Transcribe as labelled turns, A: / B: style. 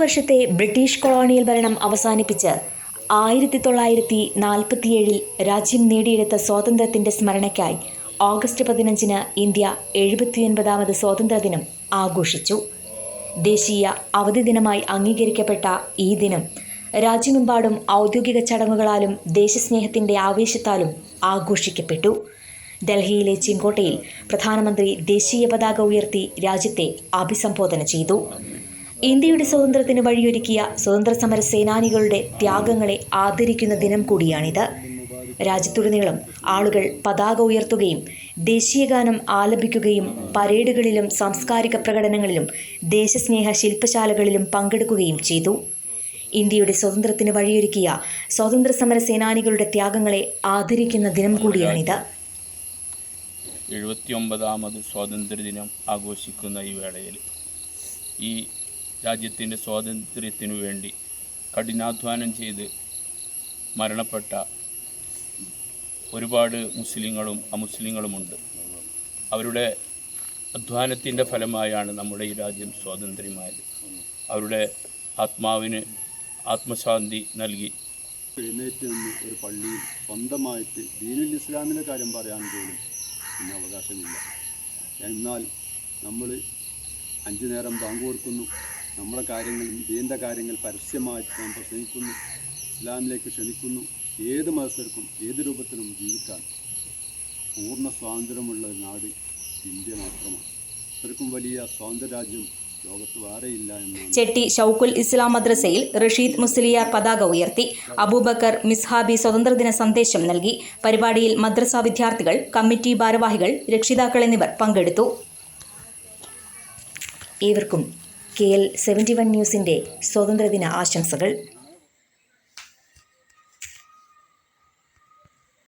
A: വർഷത്തെ British colonial ഭരണം അവസാനിപ്പിച്ച് ആയിരത്തി തൊള്ളായിരത്തി നാൽപ്പത്തിയേഴിൽ രാജ്യം നേടിയെടുത്ത സ്വാതന്ത്ര്യത്തിന്റെ സ്മരണയ്ക്കായി ഓഗസ്റ്റ് പതിനഞ്ചിന് ഇന്ത്യ എഴുപത്തിയൊൻപതാമത് സ്വാതന്ത്ര്യദിനം ആഘോഷിച്ചു. ദേശീയ അവധി ദിനമായി അംഗീകരിക്കപ്പെട്ട ഈ ദിനം രാജ്യമെമ്പാടും ഔദ്യോഗിക ചടങ്ങുകളാലും ദേശസ്നേഹത്തിന്റെ ആവേശത്താലും ആഘോഷിക്കപ്പെട്ടു. ഡൽഹിയിലെ ചെങ്കോട്ടയിൽ പ്രധാനമന്ത്രി ദേശീയ പതാക ഉയർത്തി രാജ്യത്തെ അഭിസംബോധന ചെയ്തു. ഇന്ത്യയുടെ സ്വാതന്ത്ര്യത്തിന് വഴിയൊരുക്കിയ സ്വതന്ത്ര സമര സേനാനികളുടെ ത്യാഗങ്ങളെ ആദരിക്കുന്ന ദിനം കൂടിയാണിത്. രാജ്യത്തുടനീളം ആളുകൾ പതാക ഉയർത്തുകയും ദേശീയഗാനം ആലപിക്കുകയും പരേഡുകളിലും സാംസ്കാരിക പ്രകടനങ്ങളിലും ദേശസ്നേഹ ശില്പശാലകളിലും പങ്കെടുക്കുകയും ചെയ്തു. ഇന്ത്യയുടെ സ്വാതന്ത്ര്യത്തിന് വഴിയൊരുക്കിയ സ്വാതന്ത്ര്യ സമര സേനാനികളുടെ ത്യാഗങ്ങളെ ആദരിക്കുന്ന ദിനം കൂടിയാണിത്.
B: എഴുപത്തിയൊമ്പതാമത് സ്വാതന്ത്ര്യദിനം ആഘോഷിക്കുന്ന ഈ വേളയിൽ ഈ രാജ്യത്തിന്റെ സ്വാതന്ത്ര്യത്തിനു വേണ്ടി കഠിനാധ്വാനം ചെയ്ത് മരണപ്പെട്ട ഒരുപാട് മുസ്ലിങ്ങളും അമുസ്ലിങ്ങളുമുണ്ട്. അവരുടെ അധ്വാനത്തിന്റെ ഫലമായാണ് നമ്മുടെ ഈ രാജ്യം സ്വാതന്ത്ര്യമായത്. അവരുടെ ആത്മാവിന് ആത്മശാന്തി നൽകി.
C: എഴുന്നേറ്റ് നിന്ന് ഒരു പള്ളിയിൽ സ്വന്തമായിട്ട് ദീനുൽ ഇസ്ലാമിന്റെ കാര്യം പറയാൻ പോലും ഇന്ന് അവകാശമില്ല. എന്നാൽ നമ്മൾ അഞ്ചു നേരം ബാങ്ക് കൊടുക്കുന്നു. നമ്മുടെ കാര്യങ്ങൾ ദീന്റെ കാര്യങ്ങൾ പരസ്യമായിട്ട് നാം പ്രസംഗിക്കുന്നു ഇസ്ലാമിലേക്ക് ക്ഷണിക്കുന്നു. ഏത് മത്സരക്കും ഏത് രൂപത്തിലും ജീവിക്കാൻ പൂർണ സ്വാതന്ത്ര്യമുള്ള നാട് ഇന്ത്യ മാത്രമാണ്. ഇത്രക്കും വലിയ സ്വാതന്ത്ര്യ രാജ്യം
A: ചെട്ടി ഷൗക്കുൽ ഇസ്ലാം മദ്രസയിൽ റഷീദ് മുസ്ലിയാർ പതാക ഉയർത്തി. അബൂബക്കർ മിസ്ഹാബി സ്വതന്ത്രദിന സന്ദേശം നൽകി. പരിപാടിയിൽ മദ്രസ വിദ്യാർത്ഥികൾ കമ്മിറ്റി ഭാരവാഹികൾ രക്ഷിതാക്കൾ എന്നിവർ പങ്കെടുത്തു. ഏവർക്കും കെ എൽ സെവന്റി വൺ ന്യൂസിന്റെ സ്വാതന്ത്ര്യദിന ആശംസകൾ.